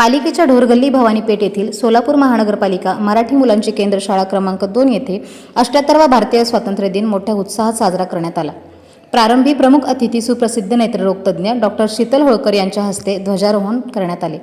पालिकेच्या ढोरगल्ली भवानीपेठ येथील सोलापूर महानगरपालिका मराठी मुलांची केंद्र शाळा क्रमांक दोन येथे अष्ट्याहत्तरवा भारतीय स्वातंत्र्य दिन मोठ्या उत्साहात साजरा करण्यात आला. प्रारंभी प्रमुख अतिथी सुप्रसिद्ध नेत्ररोगतज्ञ डॉक्टर शीतल होळकर यांच्या हस्ते ध्वजारोहण करण्यात आले.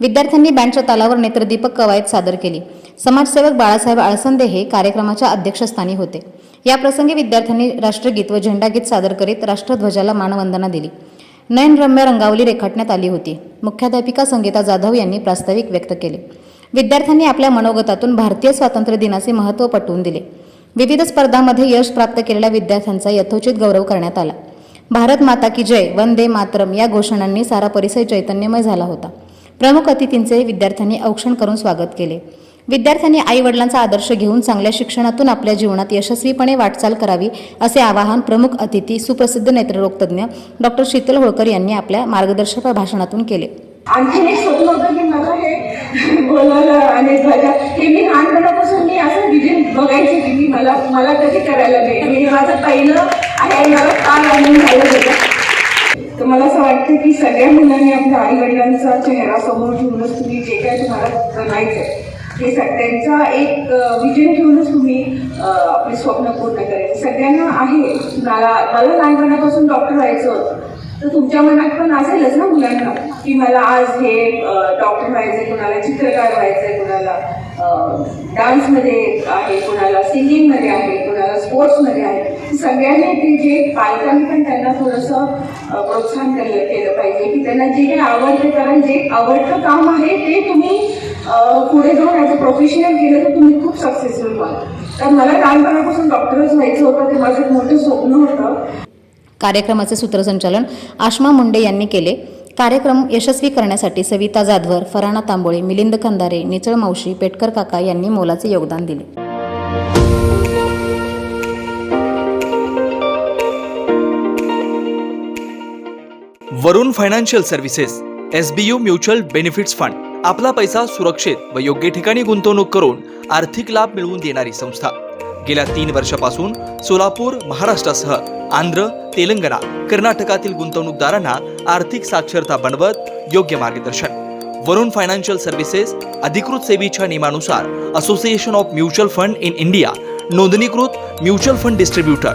विद्यार्थ्यांनी बँडच्या तालावर नेत्रदीपक कवायत सादर केली. समाजसेवक बाळासाहेब आळसंदे हे कार्यक्रमाच्या अध्यक्षस्थानी होते. याप्रसंगी विद्यार्थ्यांनी राष्ट्रगीत व झेंडागीत सादर करीत राष्ट्रध्वजाला मानवंदना दिली. नयनरम्य रंगावली रेखाटण्यात आली होती. मुख्याध्यापिका संगीता जाधव यांनी प्रास्ताविक व्यक्त केले. विद्यार्थ्यांनी आपल्या मनोगतातून भारतीय स्वातंत्र्य दिनाचे महत्त्व पटवून दिले. विविध स्पर्धांमध्ये यश प्राप्त केलेल्या विद्यार्थ्यांचा यथोचित गौरव करण्यात आला. भारत माता की जय वंदे मातरम या घोषणांनी सारा परिसर चैतन्यमय झाला होता. प्रमुख अतिथींचे विद्यार्थ्यांनी औक्षण करून स्वागत केले. विद्यार्थ्यांनी आई वडिलांचा आदर्श घेऊन चांगल्या शिक्षणातून आपल्या जीवनात यशस्वीपणे वाटचाल करावी असे आवाहन प्रमुख अतिथी सुप्रसिद्ध नेत्ररोगतज्ञ डॉक्टर शीतल होळकर यांनी आपल्या मार्गदर्शक भाषणातून केले. आणखीन एक स्वप्न होतं की मला हे बोलायला आणि ध्वजा हे मी लहानपणापासून मी असं विजन बघायचे की मी मला मला कधी करायला मिळेल मी माझं पहिलं आहे मला काल आणून झालं होतं. तर मला असं वाटतं की सगळ्या मुलांनी आपल्या आई वडिलांचा चेहरा समोर ठेवूनच तुम्ही जे काय तुम्हाला बनायचं हे सग- त्यांचा एक विजन ठेवूनच तुम्ही आपले स्वप्न पूर्ण करायचे. सगळ्यांना आहे मला मला लहानपणापासून डॉक्टर व्हायचं होतं. तर तुमच्या मनात पण असेलच ना मुलांना? की मला आज हे डॉक्टर व्हायचंय कुणाला चित्रकार व्हायचंय कुणाला डान्समध्ये आहे कुणाला सिंगिंगमध्ये आहे कुणाला स्पोर्ट्समध्ये आहे. सगळ्यांनी ते जे पालकांनी पण त्यांना थोडंसं प्रोत्साहन केलं केलं पाहिजे की त्यांना जे काही आवडते कारण जे आवडतं काम आहे ते तुम्ही पुढे जाऊन ॲज अ प्रोफेशनल केलं तर तुम्ही खूप सक्सेसफुल व्हाल. तर मला लहानपणापासून डॉक्टरच व्हायचं होतं ते माझं एक मोठं स्वप्न होतं. कार्यक्रमाचे सूत्रसंचालन आश्मा मुंडे यांनी केले. कार्यक्रम यशस्वी करण्यासाठी सविता जाधवर फराणा तांबोळे मिलिंद कंदारे निचळ मावशी पेटकर काका यांनी मोलाचे योगदान दिले. Varun financial services S B U mutual benefits fund आपला पैसा सुरक्षित व योग्य ठिकाणी गुंतवणूक करून आर्थिक लाभ मिळवून देणारी संस्था. गेल्या तीन वर्षापासून सोलापूर महाराष्ट्रासह आंध्र तेलंगणा कर्नाटकातील गुंतवणूकदारांना आर्थिक साक्षरता बनवत योग्य मार्गदर्शन. वरुण फायनान्शियल सर्व्हिसेस अधिकृत सेवेच्या नियमानुसार association of mutual fund in India नोंदणीकृत mutual fund distributor.